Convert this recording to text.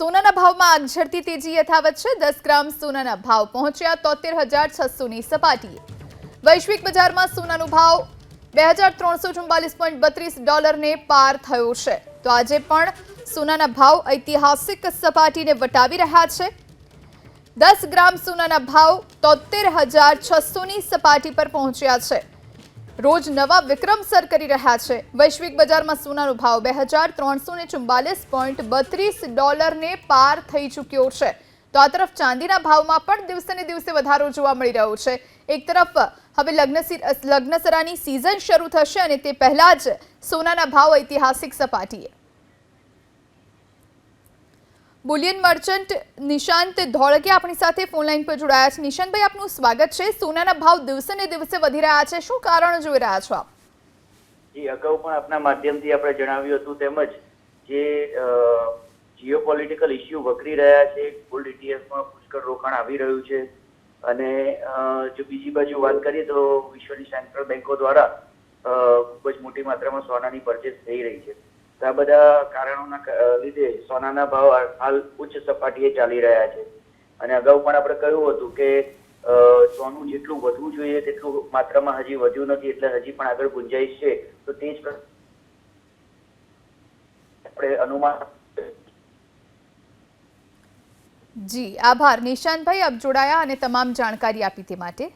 સોનાના ભાવમાં આગ તેજી યથાવત છે. દસ ગ્રામ સોનાના ભાવ પહોંચ્યા તોતેર હજાર છસોની સપાટીએ. વૈશ્વિક બજારમાં સોનાનો ભાવ બે હજાર ત્રણસો ચુમ્બાલીસ પોઈન્ટ બત્રીસ ડોલરને પાર થયો છે. તો આજે પણ સોનાના ભાવ ઐતિહાસિક સપાટીને વટાવી રહ્યા છે. દસ ગ્રામ સોનાના ભાવ તોતેર હજાર છસોની સપાટી પર પહોંચ્યા છે. રોજ નવા વિક્રમ સર કરી રહ્યા છે. વૈશ્વિક બજારમાં સોનાનો ભાવ બે હજાર ત્રણસો ને ચુમ્બાલીસ પોઈન્ટ બત્રીસ ડોલરને પાર થઈ ચૂક્યો છે. તો આ તરફ ચાંદીના ભાવમાં પણ દિવસે ને દિવસે વધારો જોવા મળી રહ્યો છે. એક તરફ, હવે લગ્ન લગ્નસરાની સિઝન શરૂ થશે અને તે પહેલા જ સોનાના ભાવ ઐતિહાસિક સપાટીએ બુલિયન મર્ચન્ટ નિશાંત ધોળકે આપણી સાથે ફોન લાઈન પર જોડાયા છે. નિશાંતભાઈ, આપનું સ્વાગત છે. સોનાના ભાવ દિવસે ને દિવસે વધી રહ્યા છે. શું કારણ જોઈ રહ્યા છો આપ? જી અગાઉ પણ આપના માધ્યમથી આપણે જણાવ્યું હતું તેમજ જે જીઓપોલિટિકલ ઇસ્યુ વકરી રહ્યા છે ગોલ્ડ ઇટીએફમાં પુષ્કળ રોકાણ આવી રહ્યું છે. અને જો બીજી બાજુ વાત કરીએ તો વિશ્વની સેન્ટ્રલ બેન્કો દ્વારા ખૂબ જ મોટી માત્રામાં સોનાની પરચેસ થઈ રહી છે. આ બધા કારણોના લીધે સોનાના ભાવ હાલ ઉચ્ચ સપાટીએ ચાલી રહ્યા છે. અને અગાઉ પણ આપણે કહ્યું હતું કે સોનું જેટલું વધવું જોઈએ તેટલું માત્રામાં હજી વધ્યું નથી એટલે હજી પણ આગળ ગુંજાઈશ છે. તો તે જ આપણે અનુમાન જી, આભાર. નિશાંતભાઈ આપ જોડાયા અને તમામ જાણકારી આપી તે માટે.